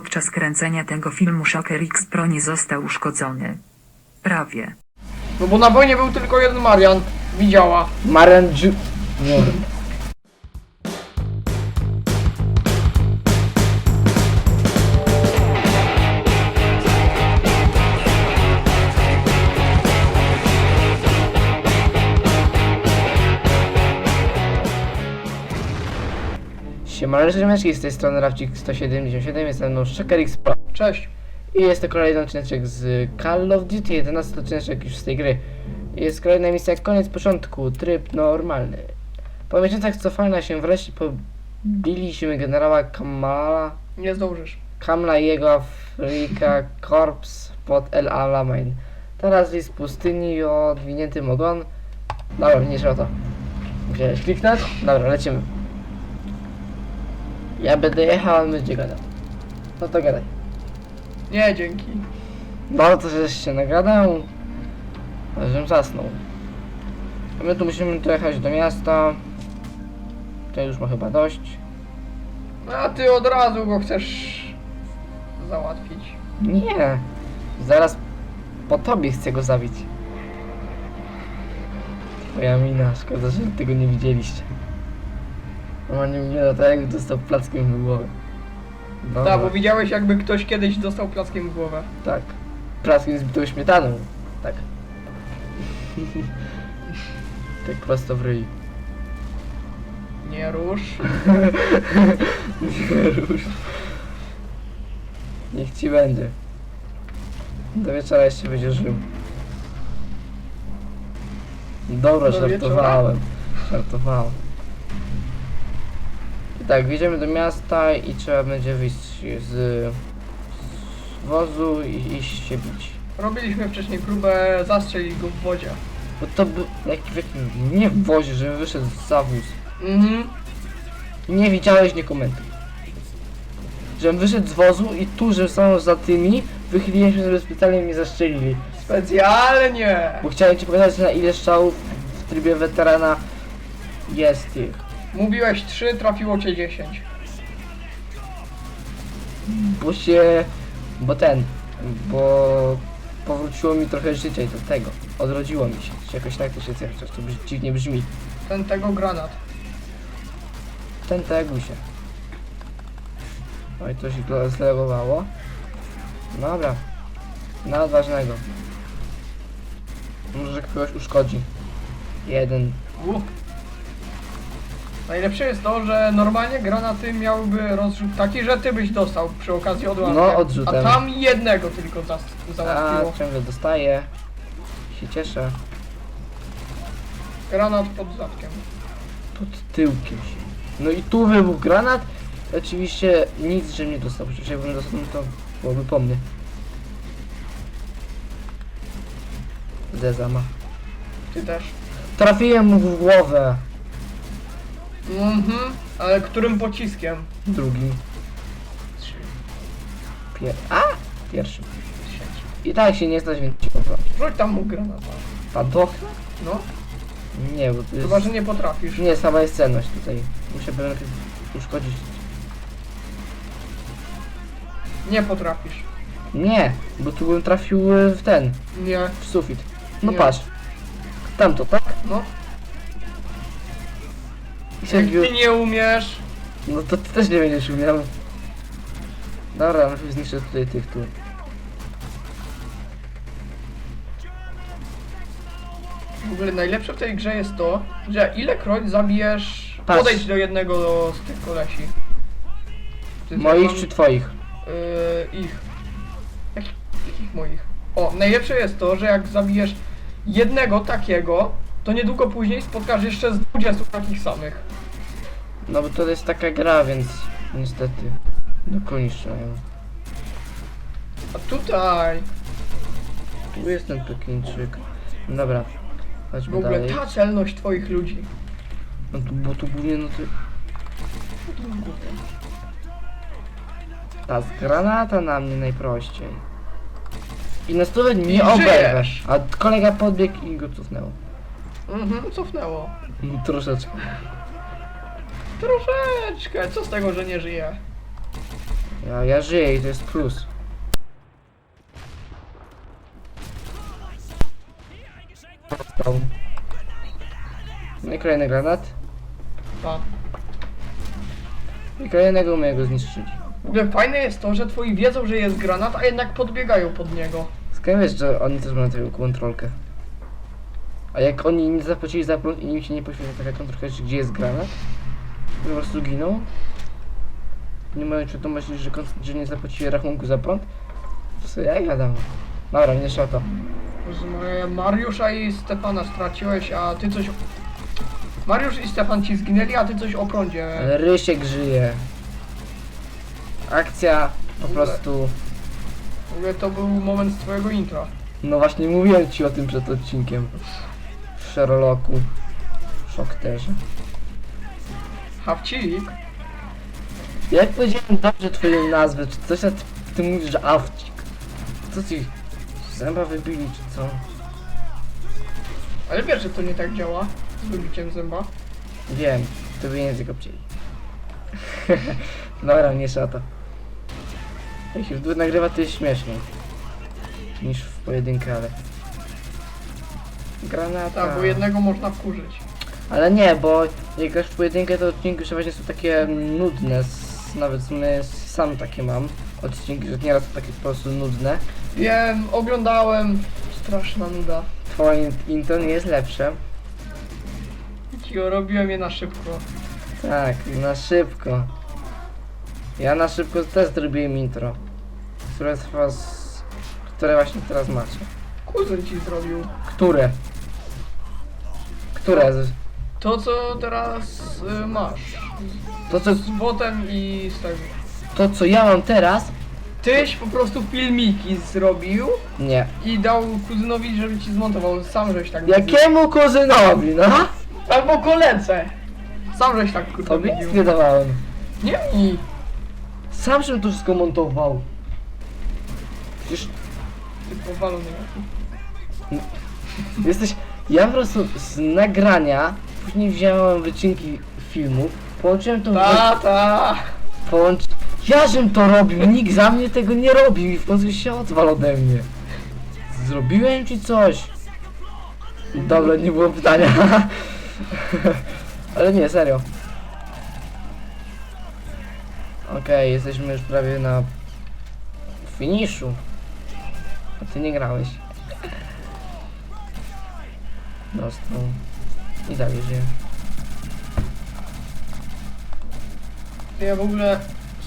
podczas kręcenia tego filmu Shocker X Pro nie został uszkodzony. Prawie. No bo na wojnie był tylko jeden Marian. Widziała. Marian Ju... Nie. Siema, Rzemeczki z tej strony Rawcik 177, jest ze mną Shaker X Pro. Cześć. I jest to kolejny odcinek z Call of Duty, 11 odcinek już z tej gry. Jest kolejna misja, koniec początku, tryb normalny. Po miesiącach cofania się wreszcie pobiliśmy generała Kamala, Nie zdążysz. Kamla i jego Afrika Korps pod El Alamein. Teraz list pustyni i odwinięty ogon. Dobra, nie trzeba to. Musiałeś kliknąć? Dobra, lecimy. Ja będę jechał, a on będzie gadał. No to gadaj. Nie, dzięki. Bardzo żeś się nagadał, żebym zasnął. A my tu musimy tu jechać do miasta. To już ma chyba dość. A ty od razu go chcesz załatwić. Nie, zaraz po tobie chcę go zabić. Twoja mina, szkoda, że tego nie widzieliście. Normalnie wygląda tak, jakby dostał plackiem w głowę. Dobra, Tak, bo widziałeś jakby ktoś kiedyś dostał plackiem w głowę. tak. Plackiem z bitą śmietaną. Tak. tak prosto w ryj. Nie rusz. Nie rusz. Niech ci będzie. Do wieczora jeszcze będzie żył. Dobra, Do żartowałem. Żartowałem. Tak, wjedziemy do miasta i trzeba będzie wyjść z, z wozu i iść się bić. Robiliśmy wcześniej próbę zastrzelić go w wodzie. Bo to był jak w jakim, nie w wozie, żebym wyszedł z zawóz. Mhm. Nie widziałeś, nie komentuj. Żebym wyszedł z wozu i tu, że są za tymi, wychyliłem się, żeby specjalnie mnie zastrzelili. Specjalnie. Bo chciałem ci pokazać, na ile strzałów w trybie weterana jest tych. Mówiłeś 3, trafiło cię 10. Bo się... bo ten... bo powróciło mi trochę życia i do tego. Odrodziło mi się. Czy Jakoś tak to się coś to brzmi- dziwnie brzmi. Ten tego granat. Ten tego się. Oj, to się źle zlegowało. Dobra. Na odważnego. Może kogoś uszkodzi. Jeden. U. Najlepsze jest to, że normalnie granaty miałyby rozrzut taki, że ty byś dostał przy okazji odłamu. No, odrzutem. A tam jednego tylko zas- A, załatwiło. ciągle dostaję. Się cieszę. Granat pod zatkiem. Pod tyłkiem się. No i tu wybuchł granat. Oczywiście nic, że nie dostał. Przecież jakbym dostał, no to byłoby po mnie. Zezama. Ty też. Trafiłem mu w głowę. Mhm. Ale którym pociskiem? Drugim. Trzy, Pier... A! Pierwszym. trzeci. I tak się nie stać, więc ci poproszę. Rzuć tam mu granata. Padochna? No. Nie, bo to jest... Chyba, że nie potrafisz. Nie, sama jest cenność tutaj. Musiałbym najpierw uszkodzić. Nie potrafisz. Nie, bo tu bym trafił e, w ten, Nie. w sufit. No Nie. patrz. Tamto, tak? No. Jak ty nie umiesz. No to ty też nie będziesz umiał. Dobra, najpierw zniszczę tutaj tych tu. W ogóle najlepsze w tej grze jest to, że ilekroć zabijesz... Patrz. Podejdź do jednego z tych kolesi. Ty- Moich mam- czy twoich? Yy, ich. Jakich, jakich moich? O, najlepsze jest to, że jak zabijesz jednego takiego, to niedługo później spotkasz jeszcze z 20 takich samych. No bo to jest taka gra, więc niestety dokonicznają. A tutaj Tu jest ten Pekińczyk. Dobra, w chodźmy ogóle dalej. ta celność twoich ludzi. No tu, bo tu głównie no to... Ta z granata na mnie najprościej. I na I nie żyjesz. A kolega podbiegł i go cofnęło. Mhm, cofnęło. Troszeczkę. Troszeczkę, co z tego, że nie żyje? Ja, ja żyję i to jest plus. Dostał. No i kolejny granat. A. I kolejnego mojego zniszczyli. W ogóle fajne jest to, że twoi wiedzą, że jest granat, a jednak podbiegają pod niego. Skąd wiesz, że oni też mają taką kontrolkę? A jak oni nie zapłacili za prąd i im się nie poświęca taka kontrolka, gdzie jest granat? Po prostu giną? Nie mają świadomości, że, że nie zapłacili rachunku za prąd? Sobie ja gadam. Dobra, nie szata. Moje Mariusza i Stefana straciłeś, a ty coś... Mariusz i Stefan ci zginęli, a ty coś o prądzie. Rysiek żyje. Akcja po prostu... W ogóle to był moment z twojego intra. No właśnie mówiłem ci o tym przed odcinkiem. W Sherlocku. Szokterze. Hawcik? Jak powiedziałem dobrze twoją nazwę, czy coś, a ty, ty mówisz, że awcik. Co ci? Zęba wybili, czy co? Ale wiesz, że to nie tak działa z wybiciem zęba. Wiem, to by język obcięli. Dobra, nie szata. Jak się w dwóch nagrywa, to jest śmieszniej. Niż w pojedynkę, ale... Granata. Tak, bo jednego można wkurzyć. Ale nie, bo jak grasz w pojedynkę, to odcinki przeważnie są takie nudne. S- Nawet sumie sam takie mam odcinki, że nieraz są takie po prostu nudne. Wiem, oglądałem. Straszna nuda. Twoje intro nie jest lepsze. Cicho, robiłem je na szybko. Tak, na szybko. Ja na szybko też zrobiłem intro. Które z... Które właśnie teraz macie. Kuzyn ci zrobił. Które? Które? Z- To, co teraz y, masz. To co, Z botem i z tego. to co ja mam teraz? Tyś po prostu filmiki zrobił Nie. i dał kuzynowi, żeby ci zmontował. Sam żeś tak mówił. Jakiemu kuzynowi, no? Albo koledze. Sam żeś tak kurde Tobie nic nie dawałem. Nie mi. Sam się to wszystko montował. Przecież Ty powalony. Jesteś. Ja po prostu z nagrania później wziąłem wycinki filmów, połączyłem to. Tata. Połącz... Ja żem to robił, nikt za mnie tego nie robił i w końcu się odwal ode mnie. Zrobiłem ci coś. Dobra, nie było pytania. Ale nie, serio. Okej, jesteśmy już prawie na finiszu. A ty nie grałeś. Dostał. I dalej żyje. Ja w ogóle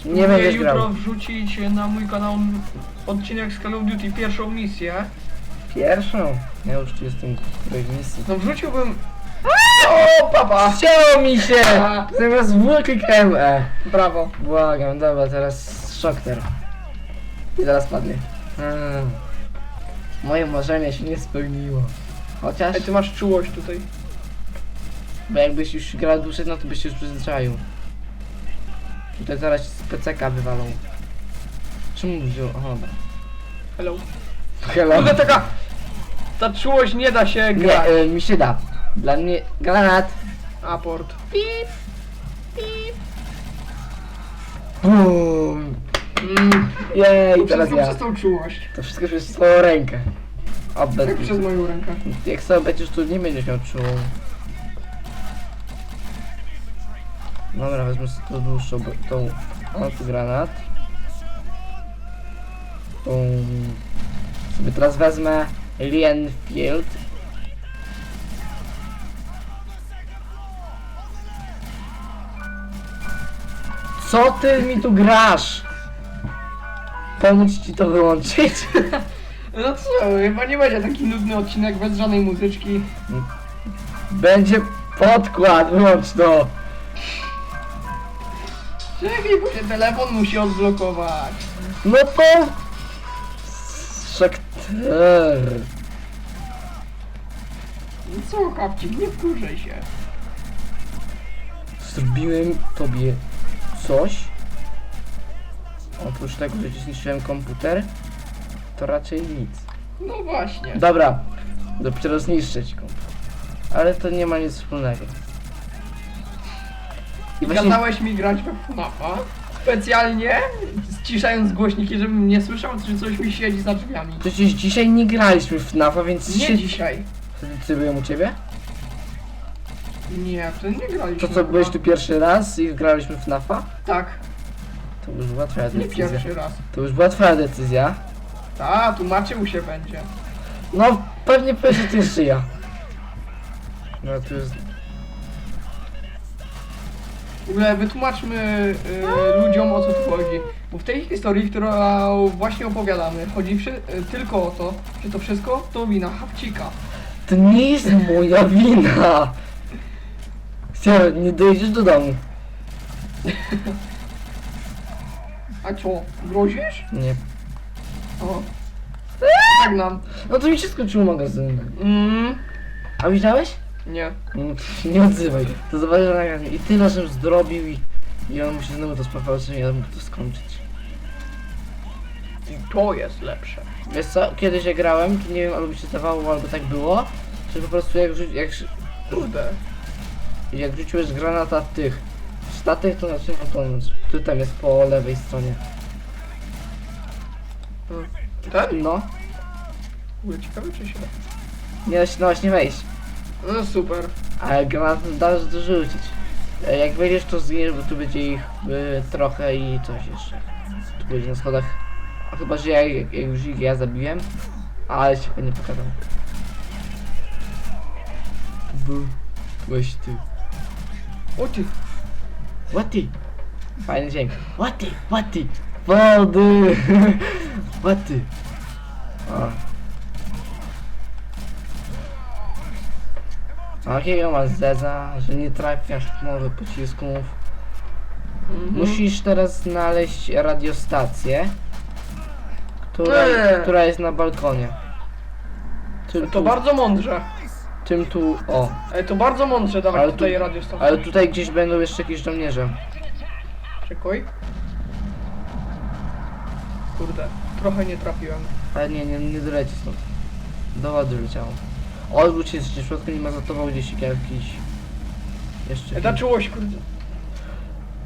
Nie będziesz jutro grał. wrzucić na mój kanał odcinek z Call of Duty, pierwszą misję. Pierwszą? Ja już tu jestem w której misji. No wrzuciłbym... O, papa! Chciało mi się! Zamiast W klikałem E. Brawo. Błagam, dobra, teraz szokter. I zaraz padnie. Moje marzenie się nie spełniło. Chociaż, Ej, ty masz czułość tutaj. Bo jakbyś już grał dłużej, no to byś się już przyzwyczaił. Tutaj zaraz z PCK wywalą. Czemu wziął? Aha, dobra. Hello. Hello. Kurde, taka... Ta czułość nie da się Nie, grać. y, mi się da. Dla mnie granat. Aport. Bum. Mm, Jej, to teraz ja. przez tą czułość. To wszystko przez swoją rękę. Oddać Tak przez moją rękę. Jak sobie będziesz tu nie będziesz miał czuł. Dobra, wezmę sobie tą dłuższą, tą antygranat. Tą... Sobie teraz wezmę Lienfield. Co ty mi tu grasz? Pomóc ci to wyłączyć? No co, chyba nie będzie taki nudny odcinek bez żadnej muzyczki. Będzie podkład, wyłącz to. Czekaj, bo się telefon musi odblokować. No to... Szakter. No co, kapcik, nie wkurzaj się. Zrobiłem tobie coś. Oprócz tego, że ci zniszczyłem komputer, to raczej nic. No właśnie. Dobra, dopiero zniszczę ci komputer. Ale to nie ma nic wspólnego. I właśnie Gadałeś mi grać we FNAFa? specjalnie, ściszając głośniki, żebym nie słyszał, czy coś mi siedzi za drzwiami. Przecież dzisiaj nie graliśmy w FNAF-a, więc Nie się... dzisiaj. Byłem u ciebie? Nie, to nie graliśmy. To co, byłeś tu pierwszy raz i graliśmy w FNAF-a? Tak, To już była twoja nie decyzja. pierwszy raz. To już była twoja decyzja. Ta, tłumaczył się będzie. No, pewnie że to jeszcze ja. No, to jest... W ogóle wytłumaczmy y, ludziom o co tu chodzi. Bo w tej historii, którą właśnie opowiadamy, chodzi y, tylko o to, że to wszystko to wina Hawcika. To nie jest moja wina! Chcę, nie dojedziesz do domu. A co, grozisz? Nie. O. Tak nam. No to mi się skończył magazyn. Mm, A widziałeś? Nie. No, to nie odzywaj. To zobaczysz na. I tyle, żem zrobił i... I on musi znowu to spakować, że ja mógł to skończyć. I to jest lepsze. Wiesz co, kiedyś jak grałem, to nie wiem, albo mi się zdawało, albo tak było, że po prostu jak, rzu- jak, Kurde. jak rzuciłeś granata w tych statek, to zaczyna tonąć. Tu tam jest po lewej stronie. Ten? No, Kurde, ciekawe czy się da. nie da się no właśnie wejść. No super. Ale granat dasz dorzucić. E, Jak wejdziesz to zginiesz, bo tu będzie ich y, trochę i coś jeszcze. Tu będzie na schodach. A chyba, że ja, jak, jak już ich ja zabiłem, ale się nie pokazał. Bu, byłeś ty. O ty. Ty? Fajny dźwięk. What ty? Wody! What ty? O. A Jakiego masz zeza, że nie trafiasz w mowy pocisków? Mhm. Musisz teraz znaleźć radiostację, która, która jest na balkonie. Tym To tu, bardzo mądrze. tym tu, o. Ej, to bardzo mądrze dawać Ale tu- tutaj radiostację. Ale tutaj gdzieś będą jeszcze jakieś żołnierze. Czekaj. Kurde, trochę nie trafiłem. Ale nie, nie, nie doleci stąd. Do wody leciało. Odwróć się, w środku nie ma za tobą gdzieś jakiś... Jeszcze... Ej, ta czułość, kurde.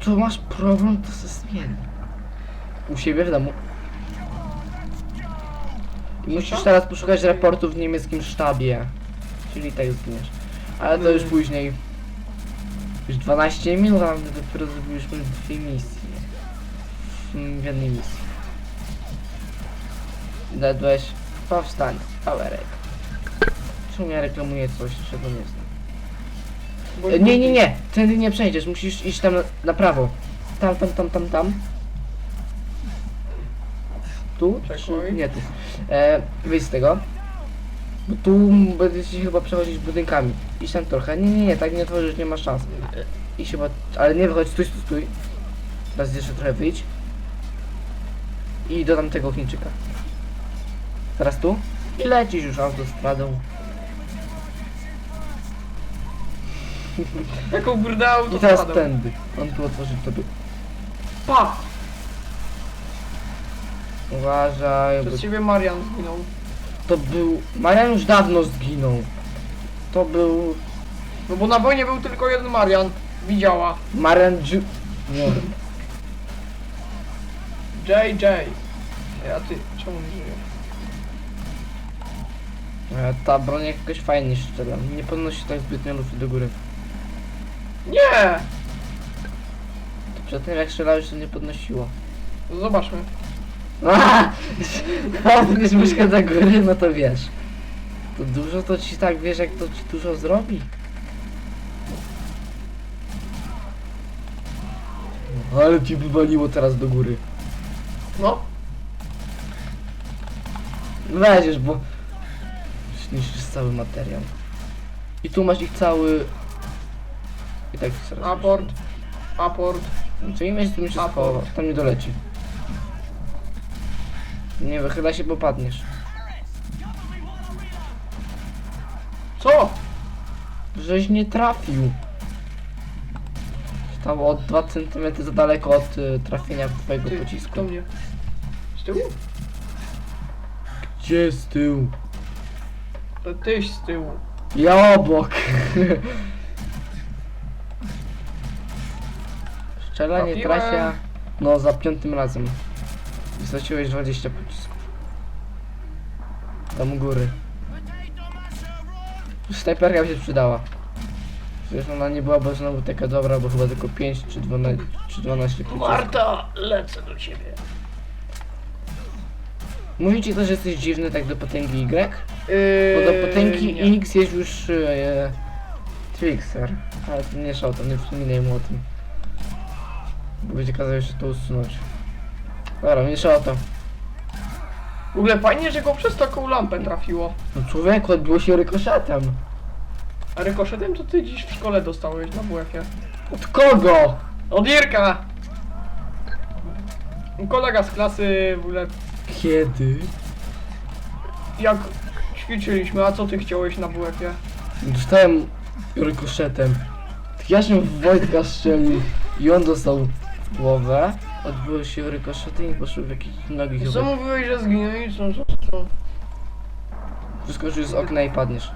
Tu masz problem, to se zmieni. U siebie w domu. I musisz teraz poszukać raportu w niemieckim sztabie. Czyli tak zginiesz. Ale to już Mm. później. Już 12 minut, a my dopiero zrobiliśmy dwie misje. Mm, W jednej misji. Dedłeś powstań, powerek. Czemu ja reklamuję coś, czego nie znam? E, Nie, nie, nie, tędy nie przejdziesz, musisz iść tam na, na prawo. Tam, tam, tam, tam, tam. Tu? Czekaj. Czy nie tu? E, wyjdź z tego. Bo tu będziecie chyba przechodzić budynkami. Idź tam trochę. Nie, nie, nie, tak nie tworzysz, nie ma szans. I chyba, ale nie wychodź, stój, stój, stój. Teraz jeszcze trochę wyjdź. I do tamtego Chińczyka. Teraz tu. I lecisz już autostradą. Jaką kurde I teraz autostradę. tędy. On tu otworzy tobie. Pa! Uważaj, bo Przez ciebie Marian zginął. to był... Marian już dawno zginął. To był... No bo na wojnie był tylko jeden Marian. Widziała. Marian Ju... Nie. JJ. Ej, a ty, czemu nie żyjesz? E, Ta broń jakoś fajnie strzela. Nie podnosi tak zbytnio lufy do góry. Nie! To przedtem jak strzelałeś to nie podnosiło. No zobaczmy. Aaa! Podnieś myszkę do góry, no to wiesz. To dużo to ci tak wiesz jak to ci dużo zrobi. Ale ci wywaliło teraz do góry. No. Weźiesz, bo zniszczysz cały materiał. I tu masz ich cały... I tak zaraz. Aport. Aport. Czyli myśl, tu mi się Aport. schował. Tam nie doleci. Nie wychyla się, bo padniesz. Co? Żeś nie trafił. Stało o 2 cm za daleko od y, trafienia twojego Ty, pocisku. do mnie. Z tyłu? Gdzie z tyłu? To tyś z tyłu. Ja obok. Strzelanie Trafiłem. trafia No, za piątym razem. Straciłeś 20 pocisków. Tam u góry. Snajperka by się przydała. Przecież ona nie byłaby znowu taka dobra, bo chyba tylko 5 czy 12, czy 12 pocisków. Marta, lecę do ciebie. Mówicie też, że jesteś dziwny tak do potęgi Y? Yy, Bo do potęgi nie. X jest już e, Trickster. Ale to nie szał, to nie wspominaj mu o tym. Będzie kazał jeszcze to usunąć. Dobra, mniejsza o to. W ogóle fajnie, że go przez taką lampę trafiło. No człowieku, odbiło się rykoszetem. A rykoszetem to ty dziś w szkole dostałeś na WF-ie. Od kogo? Od Jirka! Kolega z klasy w ogóle Kiedy? jak ćwiczyliśmy, a co ty chciałeś na WF-ie? Dostałem rykoszetem. Ja się w Wojtka strzelił i on dostał w głowę. Odbyło się rykoszety i poszły w jakieś nogi Co chyba. mówiłeś, że zginęli? Co, co, co? Wyskoczysz z okna i padniesz.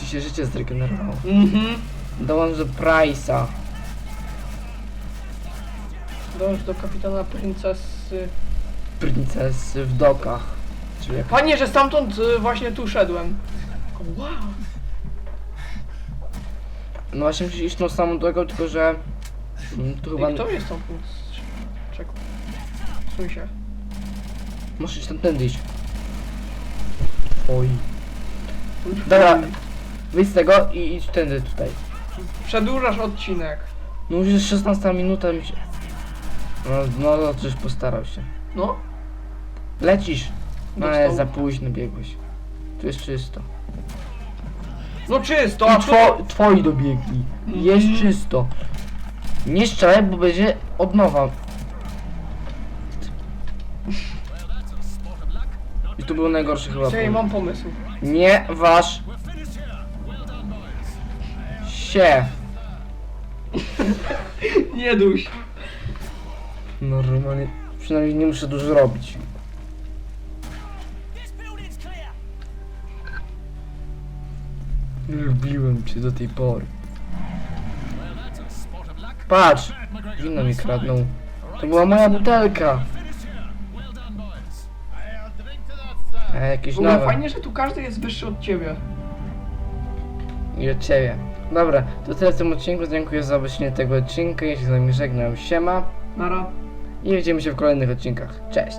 Ci się życie zregenerowało. Mhm. Dołącz do Price'a. Dąż do kapitana princesy. Princesy w dokach. Czyli jak... Fajnie, że stamtąd y, właśnie tu szedłem. Wow. No właśnie musisz iść tą samą drogą, tylko że... mm, Tu chyba... I kto mnie stamtąd czekał? Suń się. Musisz iść tamtędy iść. Oj. Dobra. Wyjdź z tego i idź tędy tutaj. Przedłużasz odcinek. No już jest 16 minuta mi się... No, no, no coś postarał się. No. Lecisz! No ale Dostał. za późno biegłeś. Tu jest czysto. No czysto, I a two, twoi dobiegli. Mhm. Jest czysto. Nie strzelaj, bo będzie odnowa. I to było najgorsze chyba. Czekaj, mam pomysł. Nie waż się. Nie duś. Normalnie. Przynajmniej nie muszę dużo robić. Lubiłem cię do tej pory. Patrz! Wino mi kradną. To była moja butelka. A jakieś ogóle nowe. fajnie, że tu każdy jest wyższy od ciebie. I od ciebie. Dobra, to tyle w tym odcinku. Dziękuję za obejrzenie tego odcinka. Się z wami żegnam. Siema. Nara. I widzimy się w kolejnych odcinkach. Cześć.